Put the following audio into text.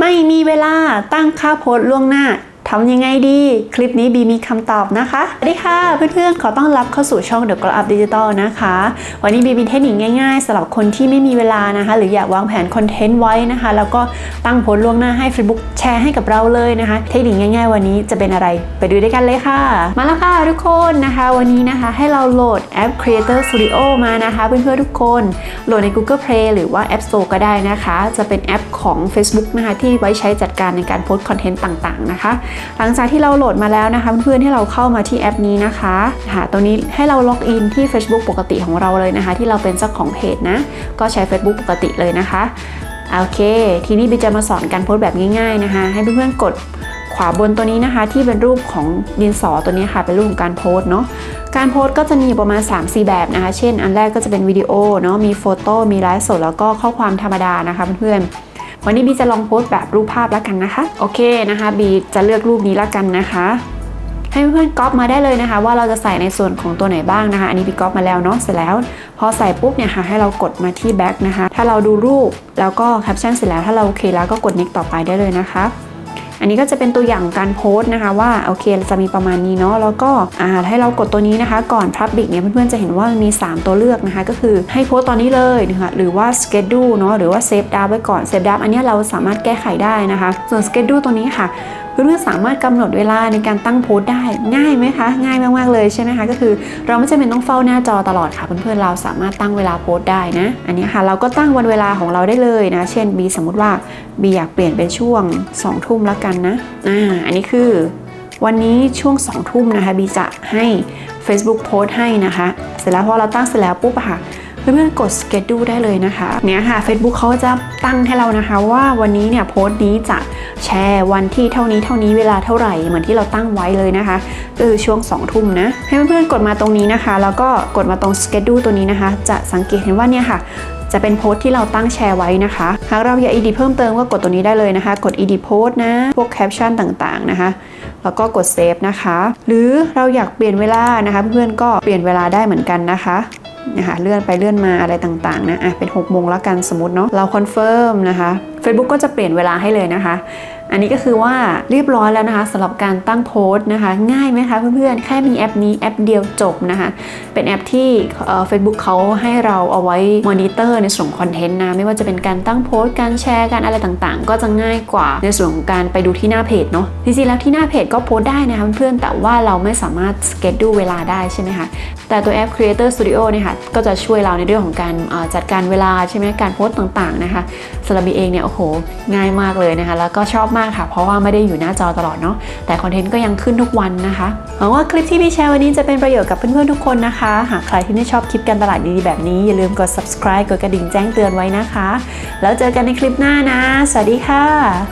ไม่มีเวลาตั้งค่าโพสต์ล่วงหน้า ทำยังไงดี คลิปนี้บีมีคำตอบนะคะ สวัสดีค่ะเพื่อนๆ ขอต้อนรับเข้าสู่ช่อง The Glow Up Digital นะคะ วันนี้บีมีเทคนิคง่ายๆสำหรับคนที่ไม่มีเวลานะคะ หรืออยากวางแผนคอนเทนต์ไว้นะคะ แล้วก็ตั้งโพสต์ล่วงหน้าให้ Facebook แชร์ให้กับเราเลยนะคะ เทคนิคง่ายๆ วันนี้จะเป็นอะไร ไปดูด้วยกันเลยค่ะ มาแล้วค่ะทุกคนนะคะ วันนี้นะคะให้เราโหลดแอป Creator Studio มานะคะเพื่อนๆทุกคน โหลดใน Google Play หรือว่า App Store ก็ได้นะคะ จะเป็นแอปของ Facebook นะคะที่ไว้ใช้จัดการในการโพสต์คอนเทนต์ต่างๆนะคะหลังจากที่เราโหลดมาแล้วนะคะเพื่อนๆให้เราเข้ามาที่แอปนี้นะคะค่ะตรงนี้ให้เราล็อกอินที่ Facebook ปกติของเราเลยนะคะ ที่เราเป็นเจ้าของเพจนะ ก็ใช้ Facebook ปกติเลยนะคะโอเค ทีนี้บีจะมาสอนการโพสต์แบบง่ายๆนะคะ ให้เพื่อนๆกดขวาบนตัวนี้นะคะ ที่เป็นรูปของดินสอตัวนี้ค่ะเป็นรูปของการโพสเนาะการโพสก็จะมีประมาณ 3-4 แบบนะคะ เช่น อันแรกก็จะเป็นวิดีโอเนาะมีโฟโต้มีไลฟ์สดแล้วก็ข้อความธรรมดานะคะเพื่อนๆ วันนี้บีจะลองโพสต์แบบรูปภาพแล้วกันนะคะ โอเคนะคะบีจะเลือกรูปนี้แล้วกันนะคะ ให้เพื่อนๆก๊อปมาได้เลยนะคะ ว่าเราจะใส่ในส่วนของตัวไหนบ้างนะคะ อันนี้บีก๊อปมาแล้วเนาะเสร็จแล้ว พอใส่ปุ๊บเนี่ยค่ะให้เรากดมาที่แบ็กนะคะ ถ้าเราดูรูปแล้วก็แคปชั่นเสร็จแล้วถ้าเราโอเคแล้วก็กด next ต่อไปได้เลยนะคะ อันนี้ก็จะเป็นตัวอย่างการโพสต์นะคะว่าโอเคจะมีประมาณนี้เนาะแล้วก็อ่าให้เรากดตัวนี้นะคะ ก่อน Public เนี่ยเพื่อนๆจะเห็นว่ามันมี 3 ตัวเลือกนะคะ ก็คือให้โพสต์ตอนนี้เลยนะคะหรือว่า Schedule เนาะหรือว่า Save d r a f ไว้ก่อน Save d r a f อันนี้เราสามารถแก้ไขได้นะคะ ส่วน Schedule ตัวนี้ค่ะ เพื่อนๆสามารถกำหนดเวลาในการตั้งโพสต์ได้ง่ายไหมคะง่ายมากๆเลยใช่ไหมคะก็คือ เราไม่จำเป็นต้องเฝ้าหน้าจอตลอดค่ะ เพื่อนๆเราสามารถตั้งเวลาโพสต์ได้นะ อันนี้ค่ะเราก็ตั้งวันเวลาของเราได้เลยนะ เช่นบีสมมติว่าบีอยากเปลี่ยนเป็นช่วง2ทุ่มแล้วกันนะอ่าอันนี้คือ วันนี้ช่วง2ทุ่มนะคะบีจะให้ Facebook โพสต์ให้นะคะ เสร็จแล้วพอเราตั้งเสร็จแล้วปุ๊บอะค่ะ เพื่อนๆกด schedule ได้เลยนะคะเนี่ยค่ะ Facebook เขาจะตั้งให้เรานะคะว่าวันนี้เนี่ยโพสต์นี้จะแชร์วันที่เท่านี้เท่านี้เวลาเท่าไหร่เหมือนที่เราตั้งไว้เลยนะคะก็คือช่วง 2 ทุ่มนะ ให้เพื่อนๆกดมาตรงนี้นะคะ แล้วก็กดมาตรง schedule ตัวนี้นะคะ จะสังเกตเห็นว่าเนี่ยค่ะจะเป็นโพสต์ที่เราตั้งแชร์ไว้นะคะ หากเราอยาก edit เพิ่มเติมก็กดตัวนี้ได้เลยนะคะ กด edit post นะ พวกแคปชั่นต่างๆนะคะ แล้วก็กด save นะคะ หรือเราอยากเปลี่ยนเวลานะคะ เพื่อนๆก็เปลี่ยนเวลาได้เหมือนกันนะคะ นะคะเลื่อนไปเลื่อนมาอะไรต่างๆนะอะเป็น6โมงแล้วกันสมมติเนาะเราคอนเฟิร์มนะคะ Facebook ก็จะเปลี่ยนเวลาให้เลยนะคะ อันนี้ก็คือว่าเรียบร้อยแล้วนะคะสำหรับการตั้งโพสต์นะคะ ง่ายไหมคะเพื่อนๆ แค่มีแอปนี้แอปเดียวจบนะคะ เป็นแอปที่เฟซบุ๊กเขาให้เราเอาไว้มอนิเตอร์ในส่วนคอนเทนต์นะ ไม่ว่าจะเป็นการตั้งโพสต์ การแชร์ การอะไรต่างๆ ก็จะง่ายกว่าในส่วนของการไปดูที่หน้าเพจเนาะ จริงๆ แล้วที่หน้าเพจก็โพสต์ได้นะคะเพื่อนๆ แต่ว่าเราไม่สามารถสเกจดูเวลาได้ใช่ไหมคะ แต่ตัวแอป Creator Studio เนี่ยค่ะ ก็จะช่วยเราในเรื่องของการจัดการเวลาใช่ไหมการโพสต์ต่างๆ นะคะสำหรับบีเองเนี่ยโอ้โห ง่ายมากเลยนะคะ แล้วก็ชอบมากค่ะ เพราะว่าไม่ได้อยู่หน้าจอตลอดเนาะ แต่คอนเทนต์ก็ยังขึ้นทุกวันนะคะหวังว่าคลิปที่พี่แชร์วันนี้จะเป็นประโยชน์กับเพื่อนๆทุกคนนะคะ หากใครที่ไม่ชอบคลิปการตลาดดีๆแบบนี้ อย่าลืมกด subscribe กดกระดิ่งแจ้งเตือนไว้นะคะ แล้วเจอกันในคลิปหน้านะ สวัสดีค่ะ